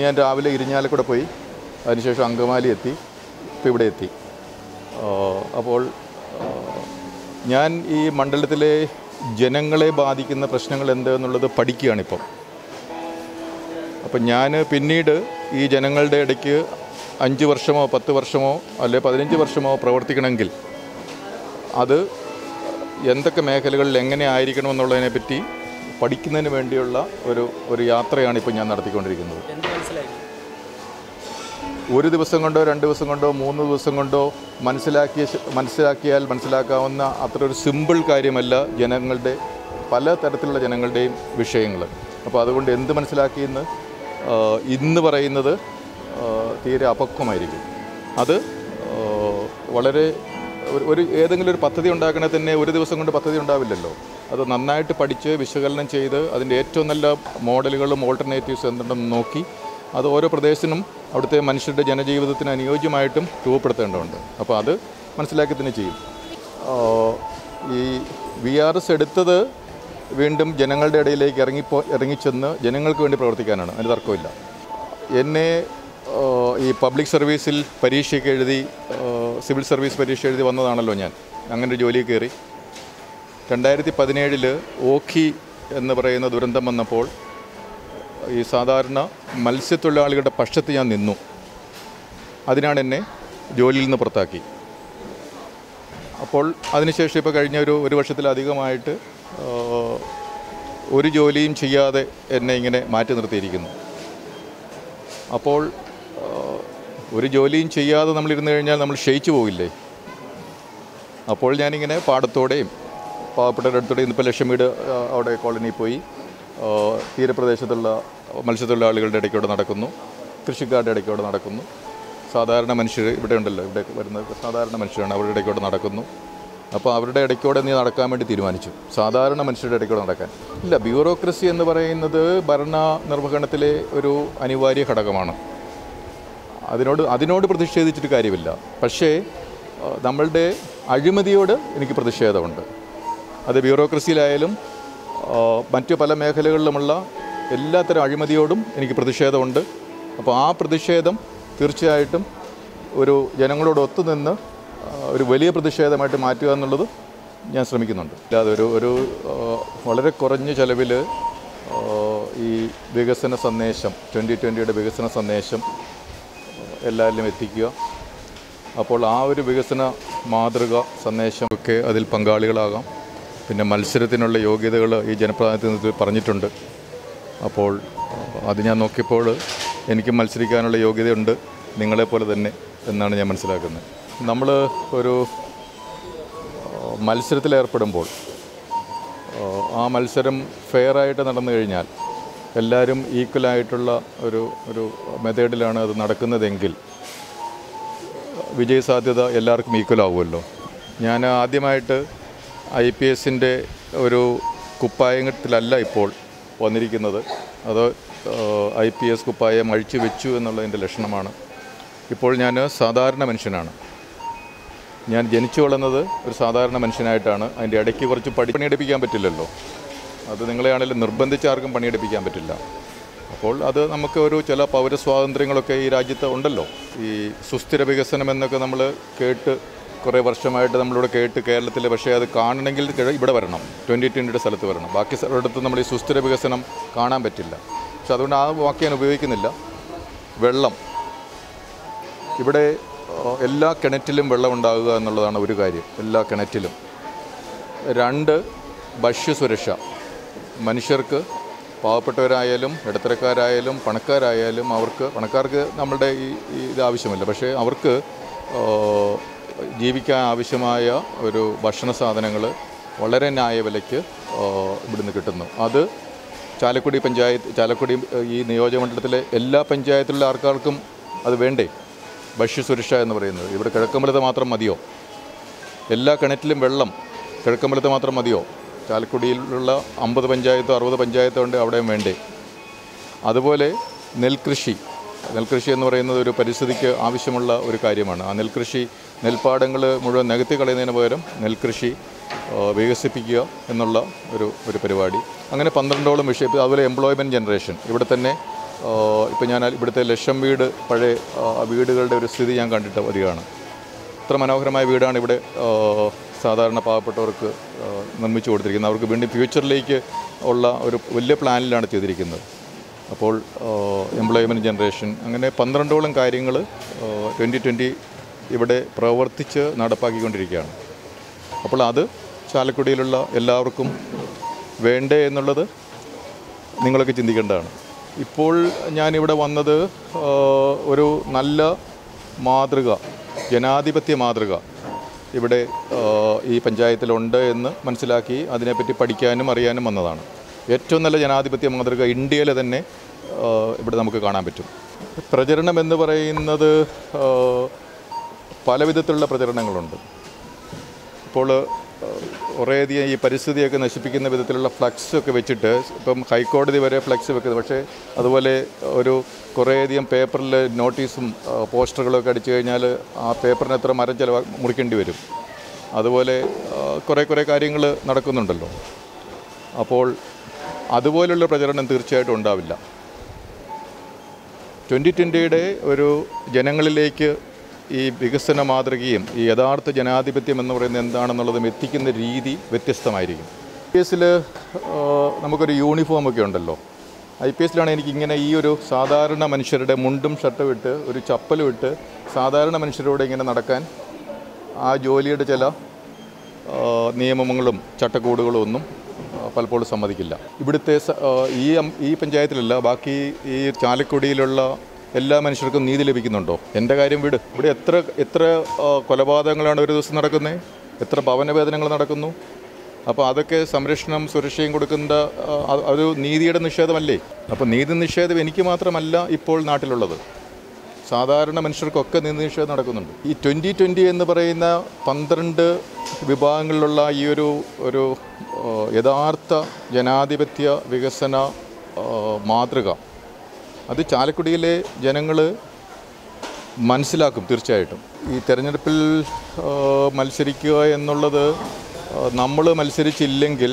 ഞാൻ രാവിലെ ഇരിഞ്ഞാലക്കൂടെ പോയി. അതിനുശേഷം അങ്കമാലി എത്തി. ഇപ്പം ഇവിടെ എത്തി. അപ്പോൾ ഞാൻ ഈ മണ്ഡലത്തിലെ ജനങ്ങളെ ബാധിക്കുന്ന പ്രശ്നങ്ങൾ എന്തെന്നുള്ളത് പഠിക്കുകയാണിപ്പം. അപ്പം ഞാൻ പിന്നീട് ഈ ജനങ്ങളുടെ ഇടയ്ക്ക് അഞ്ച് വർഷമോ പത്ത് വർഷമോ അല്ലെ പതിനഞ്ച് വർഷമോ പ്രവർത്തിക്കണമെങ്കിൽ അത് എന്തൊക്കെ മേഖലകളിൽ എങ്ങനെ ആയിരിക്കണമെന്നുള്ളതിനെ പറ്റി പഠിക്കുന്നതിന് വേണ്ടിയുള്ള ഒരു ഒരു യാത്രയാണ് ഇപ്പോൾ ഞാൻ നടത്തിക്കൊണ്ടിരിക്കുന്നത്. ഒരു ദിവസം കൊണ്ടോ രണ്ട് ദിവസം കൊണ്ടോ മൂന്ന് ദിവസം കൊണ്ടോ മനസ്സിലാക്കിയ മനസ്സിലാക്കിയാൽ മനസ്സിലാക്കാവുന്ന അത്ര ഒരു സിമ്പിൾ കാര്യമല്ല ജനങ്ങളുടെ പല തരത്തിലുള്ള ജനങ്ങളുടെയും വിഷയങ്ങൾ. അപ്പോൾ അതുകൊണ്ട് എന്ത് മനസ്സിലാക്കിയെന്ന് ഇന്ന് പറയുന്നത് തീരെ അപക്വമായിരിക്കും. അത് വളരെ ഒരു ഏതെങ്കിലും ഒരു പദ്ധതി ഉണ്ടാക്കണേ തന്നെ ഒരു ദിവസം കൊണ്ട് പദ്ധതി ഉണ്ടാവില്ലല്ലോ. അത് നന്നായിട്ട് പഠിച്ച് വിശകലനം ചെയ്ത് അതിന്റെ ഏറ്റവും നല്ല മോഡലുകളും ഓൾട്ടർനേറ്റീവ്സ് എന്തുണ്ടെന്ന് നോക്കി അത് ഓരോ പ്രദേശത്തിനും അവിടുത്തെ മനുഷ്യരുടെ ജനജീവിതത്തിന് അനുയോജ്യമായിട്ടും രൂപപ്പെടുത്തേണ്ടതുണ്ട്. അപ്പോൾ അത് മനസ്സിലാക്കി തന്നെ ചെയ്യും. ഈ വി ആർ എസ് എടുത്തത് വീണ്ടും ജനങ്ങളുടെ ഇടയിലേക്ക് ഇറങ്ങിപ്പോ ഇറങ്ങിച്ചെന്ന് ജനങ്ങൾക്ക് വേണ്ടി പ്രവർത്തിക്കാനാണ്. അതിന് തർക്കമില്ല. എന്നെ ഈ പബ്ലിക് സർവീസിൽ പരീക്ഷയ്ക്ക് എഴുതി സിവിൽ സർവീസ് പരീക്ഷ എഴുതി വന്നതാണല്ലോ ഞാൻ. അങ്ങനെ ജോലി കയറി. രണ്ടായിരത്തി പതിനേഴിൽ ഓഖി എന്ന് പറയുന്ന ദുരന്തം വന്നപ്പോൾ ഈ സാധാരണ മത്സ്യത്തൊഴിലാളികളുടെ പക്ഷത്ത് ഞാൻ നിന്നു. അതിനാണ് എന്നെ ജോലിയിൽ നിന്ന് പുറത്താക്കി. അപ്പോൾ അതിനുശേഷം ഇപ്പോൾ കഴിഞ്ഞ ഒരു ഒരു വർഷത്തിലധികമായിട്ട് ഒരു ജോലിയും ചെയ്യാതെ എന്നെ ഇങ്ങനെ മാറ്റി നിർത്തിയിരിക്കുന്നു. അപ്പോൾ ഒരു ജോലിയും ചെയ്യാതെ നമ്മൾ ഇരുന്ന് കഴിഞ്ഞാൽ നമ്മൾ ക്ഷയിച്ചു പോകില്ലേ അപ്പോൾ ഞാനിങ്ങനെ പാടത്തോടെയും പാവപ്പെട്ടവരുടെ അടുത്തൂടെ ഇന്നിപ്പോൾ ആ, അവിടെ കോളനി പോയി. തീരപ്രദേശത്തുള്ള മത്സ്യത്തൊഴിലാളികളുടെ ഇടയ്ക്കൂടെ നടക്കുന്നു. കൃഷിക്കാരുടെ ഇടയ്ക്കൂടെ നടക്കുന്നു. സാധാരണ മനുഷ്യർ ഇവിടെ ഉണ്ടല്ലോ ഇവിടെ വരുന്ന സാധാരണ മനുഷ്യരാണ് അവരുടെ ഇടയ്ക്കൂടെ നടക്കുന്നു. അപ്പോൾ അവരുടെ ഇടയ്ക്കൂടെ നീ നടക്കാൻ വേണ്ടി തീരുമാനിച്ചു. സാധാരണ മനുഷ്യരുടെ ഇടയ്ക്കൂടെ നടക്കാൻ. ഇല്ല ബ്യൂറോക്രസി എന്ന് പറയുന്നത് ഭരണ നിർവഹണത്തിലെ ഒരു അനിവാര്യ ഘടകമാണ്. അതിനോട് അതിനോട് പ്രതിഷേധിച്ചിട്ട് കാര്യമില്ല. പക്ഷേ നമ്മളുടെ അഴിമതിയോട് എനിക്ക് പ്രതിഷേധമുണ്ട്. അത് ബ്യൂറോക്രസിയിലായാലും മറ്റു പല മേഖലകളിലുമുള്ള എല്ലാത്തരം അഴിമതിയോടും എനിക്ക് പ്രതിഷേധമുണ്ട്. അപ്പോൾ ആ പ്രതിഷേധം തീർച്ചയായിട്ടും ഒരു ജനങ്ങളോട് ഒത്തുനിന്ന് ഒരു വലിയ പ്രതിഷേധമായിട്ട് മാറ്റുക എന്നുള്ളത് ഞാൻ ശ്രമിക്കുന്നുണ്ട്. അല്ലാതെ ഒരു ഒരു വളരെ കുറഞ്ഞ ചിലവിൽ ഈ വികസന സന്ദേശം ട്വന്റി ട്വന്റിയുടെ വികസന സന്ദേശം എല്ലാവരിലും എത്തിക്കുക. അപ്പോൾ ആ ഒരു വികസന മാതൃക സന്ദേശമൊക്കെ അതിൽ പങ്കാളികളാകാം. പിന്നെ മത്സരത്തിനുള്ള യോഗ്യതകൾ ഈ ജനപ്രതിനിധിത്വത്തിൽ പറഞ്ഞിട്ടുണ്ട്. അപ്പോൾ അത് ഞാൻ നോക്കിയപ്പോൾ എനിക്ക് മത്സരിക്കാനുള്ള യോഗ്യതയുണ്ട് നിങ്ങളെപ്പോലെ തന്നെ എന്നാണ് ഞാൻ മനസ്സിലാക്കുന്നത്. നമ്മൾ ഒരു മത്സരത്തിലേർപ്പെടുമ്പോൾ ആ മത്സരം ഫെയറായിട്ട് നടന്നു കഴിഞ്ഞാൽ എല്ലാവരും ഈക്വലായിട്ടുള്ള ഒരു ഒരു മെത്തേഡിലാണ് അത് നടക്കുന്നതെങ്കിൽ വിജയസാധ്യത എല്ലാവർക്കും ഈക്വലാവുമല്ലോ ഞാൻ ആദ്യമായിട്ട് ഐ പി എസിന്റെ ഒരു കുപ്പായത്തിലല്ല ഇപ്പോൾ വന്നിരിക്കുന്നത്. അത് ഐ പി എസ് കുപ്പായം അഴിച്ചു വെച്ചു എന്നുള്ളതിന്റെ ലക്ഷണമാണ്. ഇപ്പോൾ ഞാൻ സാധാരണ മനുഷ്യനാണ്. ഞാൻ ജനിച്ചു വളർന്നത് ഒരു സാധാരണ മനുഷ്യനായിട്ടാണ്. അതിന്റെ ഇടയ്ക്ക് കുറച്ച് പടി പണിയെടുപ്പിക്കാൻ പറ്റില്ലല്ലോ. അത് നിങ്ങളെയാണെങ്കിലും നിർബന്ധിച്ച് ആർക്കും പണിയെടുപ്പിക്കാൻ പറ്റില്ല. അപ്പോൾ അത് നമുക്ക് ഒരു ചില പൗരസ്വാതന്ത്ര്യങ്ങളൊക്കെ ഈ രാജ്യത്ത് ഉണ്ടല്ലോ. ഈ സുസ്ഥിര വികസനം എന്നൊക്കെ നമ്മൾ കേട്ട് കുറേ വർഷമായിട്ട് നമ്മളിവിടെ കേട്ട് കേരളത്തിൽ പക്ഷേ അത് കാണണമെങ്കിൽ ഇവിടെ വരണം. ട്വന്റി ട്വന്റിയുടെ സ്ഥലത്ത് വരണം. ബാക്കി സ്ഥലത്ത് നമ്മൾ ഈ സുസ്ഥിര വികസനം കാണാൻ പറ്റില്ല. പക്ഷെ അതുകൊണ്ട് ആ വാക്ക് ഞാൻ ഉപയോഗിക്കുന്നില്ല. വെള്ളം. ഇവിടെ എല്ലാ കിണറ്റിലും വെള്ളം ഉണ്ടാകുക എന്നുള്ളതാണ് ഒരു കാര്യം. എല്ലാ കിണറ്റിലും. രണ്ട് ഭക്ഷ്യസുരക്ഷ മനുഷ്യർക്ക് പാവപ്പെട്ടവരായാലും ഇടത്തരക്കാരായാലും പണക്കാരായാലും അവർക്ക് പണക്കാർക്ക് നമ്മളുടെ ഈ ഇത് ആവശ്യമില്ല. പക്ഷേ അവർക്ക് ജീവിക്കാൻ ആവശ്യമായ ഒരു ഭക്ഷണ സാധനങ്ങൾ വളരെ ന്യായവിലയ്ക്ക് വിലയ്ക്ക് ഇവിടുന്ന് കിട്ടുന്നു. അത് ചാലക്കുടി പഞ്ചായത്ത് ചാലക്കുടി ഈ നിയോജകമണ്ഡലത്തിലെ എല്ലാ പഞ്ചായത്തിലുള്ള ആൾക്കാർക്കും അത് വേണ്ടേ? ഭക്ഷ്യസുരക്ഷ എന്ന് പറയുന്നത്. ഇവിടെ കിഴക്കമ്പലത്ത് മാത്രം മതിയോ? എല്ലാ കിണറ്റിലും വെള്ളം കിഴക്കമ്പലത്ത് മാത്രം മതിയോ? ചാലക്കുടിയിലുള്ള അമ്പത് പഞ്ചായത്തോ അറുപത് പഞ്ചായത്തോ ഉണ്ട് അവിടെയും വേണ്ടേ? അതുപോലെ നെൽകൃഷി. നെൽകൃഷി എന്ന് പറയുന്നത് ഒരു പരിസ്ഥിതിക്ക് ആവശ്യമുള്ള ഒരു കാര്യമാണ്. ആ നെൽകൃഷി നെൽപ്പാടങ്ങൾ മുഴുവൻ നികത്തി കളയുന്നതിന് പകരം നെൽകൃഷി വികസിപ്പിക്കുക എന്നുള്ള ഒരു ഒരു പരിപാടി. അങ്ങനെ പന്ത്രണ്ടോളം വിഷയം. അതുപോലെ എംപ്ലോയ്മെന്റ് ജനറേഷൻ ഇവിടെ തന്നെ ഇപ്പം ഞാൻ ഇവിടുത്തെ ലക്ഷം വീട് പഴയ വീടുകളുടെ ഒരു സ്ഥിതി ഞാൻ കണ്ടിട്ട് വരികയാണ്. ഇത്ര മനോഹരമായ വീടാണ് ഇവിടെ സാധാരണ പാവപ്പെട്ടവർക്ക് നിർമ്മിച്ചു കൊടുത്തിരിക്കുന്നത്. അവർക്ക് വീണ്ടും ഫ്യൂച്ചറിലേക്ക് ഉള്ള ഒരു വലിയ പ്ലാനിലാണ് ചെയ്തിരിക്കുന്നത്. അപ്പോൾ എംപ്ലോയ്മെന്റ് ജനറേഷൻ അങ്ങനെ പന്ത്രണ്ടോളം കാര്യങ്ങൾ ട്വന്റി ട്വന്റി ഇവിടെ പ്രവർത്തിച്ച് നടപ്പാക്കിക്കൊണ്ടിരിക്കുകയാണ്. അപ്പോൾ അത് ചാലക്കുടിയിലുള്ള എല്ലാവർക്കും വേണ്ടേ എന്നുള്ളത് നിങ്ങളൊക്കെ ചിന്തിക്കേണ്ടതാണ്. ഇപ്പോൾ ഞാനിവിടെ വന്നത് ഒരു നല്ല മാതൃക ജനാധിപത്യ മാതൃക ഇവിടെ ഈ പഞ്ചായത്തിലുണ്ട് എന്ന് മനസ്സിലാക്കി അതിനെപ്പറ്റി പഠിക്കാനും അറിയാനും വന്നതാണ്. ഏറ്റവും നല്ല ജനാധിപത്യ മാതൃക ഇന്ത്യയിലെ തന്നെ ഇവിടെ നമുക്ക് കാണാൻ പറ്റും. പ്രചരണം എന്ന് പറയുന്നത് പല വിധത്തിലുള്ള പ്രചരണങ്ങളുണ്ട്. ഇപ്പോൾ കുറേയധികം ഈ പരിസ്ഥിതിയൊക്കെ നശിപ്പിക്കുന്ന വിധത്തിലുള്ള ഫ്ലക്സ് ഒക്കെ വെച്ചിട്ട് ഇപ്പം ഹൈക്കോടതി വരെ ഫ്ലക്സ് വെക്കുന്നത്. പക്ഷേ അതുപോലെ ഒരു കുറേയധികം പേപ്പറിൽ നോട്ടീസും പോസ്റ്ററുകളൊക്കെ അടിച്ചു കഴിഞ്ഞാൽ ആ പേപ്പറിന് എത്ര മരം ചില മുറിക്കേണ്ടി വരും. അതുപോലെ കുറേ കുറേ കാര്യങ്ങൾ നടക്കുന്നുണ്ടല്ലോ. അപ്പോൾ അതുപോലുള്ള പ്രചരണം തീർച്ചയായിട്ടും ഉണ്ടാവില്ല. ട്വന്റി ട്വന്റിയുടെ ഒരു ജനങ്ങളിലേക്ക് ഈ വികസന മാതൃകയും ഈ യഥാർത്ഥ ജനാധിപത്യം എന്ന് പറയുന്നത് എന്താണെന്നുള്ളതും എത്തിക്കുന്ന രീതി വ്യത്യസ്തമായിരിക്കും. ഐ പി എസിൽ നമുക്കൊരു യൂണിഫോം ഒക്കെ ഉണ്ടല്ലോ. ഐ പി എസിലാണ് എനിക്ക് ഇങ്ങനെ ഈ ഒരു സാധാരണ മനുഷ്യരുടെ മുണ്ടും ഷർട്ടും ഇട്ട് ഒരു ചപ്പലും ഇട്ട് സാധാരണ മനുഷ്യരോട് ഇങ്ങനെ നടക്കാൻ ആ ജോലിയുടെ ചില നിയമങ്ങളും ചട്ടക്കൂടുകളും ഒന്നും പലപ്പോഴും സമ്മതിക്കില്ല. ഇവിടുത്തെ ഈ ഈ പഞ്ചായത്തിലല്ല ബാക്കി ഈ ചാലക്കുടിയിലുള്ള എല്ലാ മനുഷ്യർക്കും നീതി ലഭിക്കുന്നുണ്ടോ? എന്റെ കാര്യം വിട്. ഇവിടെ എത്ര എത്ര കൊലപാതകങ്ങളാണ് ഒരു ദിവസം നടക്കുന്നത് എത്ര ഭവനവേദനകൾ നടക്കുന്നു? അപ്പോൾ അതൊക്കെ സംരക്ഷണം സുരക്ഷയും കൊടുക്കേണ്ട ഒരു നീതിയുടെ നിഷേധമല്ലേ? അപ്പോൾ നീതി നിഷേധം എനിക്ക് മാത്രമല്ല ഇപ്പോൾ നാട്ടിലുള്ളത്. സാധാരണ മനുഷ്യർക്കൊക്കെ നീതി നിഷേധം നടക്കുന്നുണ്ട്. ഈ ട്വന്റി ട്വന്റി എന്ന് പറയുന്ന പന്ത്രണ്ട് വിഭാഗങ്ങളിലുള്ള ഈ ഒരു ഒരു യഥാർത്ഥ ജനാധിപത്യ വികസന മാതൃക അത് ചാലക്കുടിയിലെ ജനങ്ങൾ മനസ്സിലാക്കും തീർച്ചയായിട്ടും. ഈ തെരഞ്ഞെടുപ്പിൽ മത്സരിക്കുക എന്നുള്ളത് നമ്മൾ മത്സരിച്ചില്ലെങ്കിൽ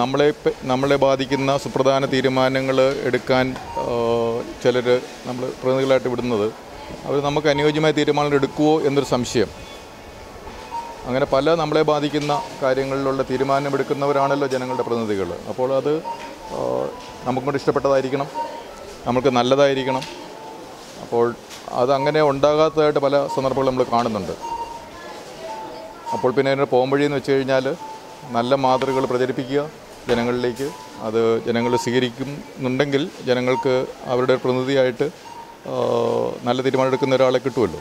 നമ്മളെ നമ്മളെ ബാധിക്കുന്ന സുപ്രധാന തീരുമാനങ്ങൾ എടുക്കാൻ ചിലർ നമ്മൾ പ്രതിനിധികളായിട്ട് വിടുന്നത്. അവർ നമുക്ക് അനുയോജ്യമായ തീരുമാനങ്ങൾ എടുക്കുമോ എന്നൊരു സംശയം. അങ്ങനെ പല നമ്മളെ ബാധിക്കുന്ന കാര്യങ്ങളിലുള്ള തീരുമാനമെടുക്കുന്നവരാണല്ലോ ജനങ്ങളുടെ പ്രതിനിധികൾ അപ്പോൾ അത് നമുക്കൊണ്ട് ഇഷ്ടപ്പെട്ടതായിരിക്കണം. നമുക്ക് നല്ലതായിരിക്കണം. അപ്പോൾ അതങ്ങനെ ഉണ്ടാകാത്തതായിട്ട് പല സന്ദർഭങ്ങളും നമ്മൾ കാണുന്നുണ്ട്. അപ്പോൾ പിന്നെ അതിന് പോംവഴി എന്ന് വെച്ച് കഴിഞ്ഞാൽ നല്ല മാതൃകകൾ പ്രചരിപ്പിക്കുക ജനങ്ങളിലേക്ക്. അത് ജനങ്ങൾ സ്വീകരിക്കുന്നുണ്ടെങ്കിൽ ജനങ്ങൾക്ക് അവരുടെ പ്രതിനിധിയായിട്ട് നല്ല തീരുമാനമെടുക്കുന്ന ഒരാളെ കിട്ടുമല്ലോ.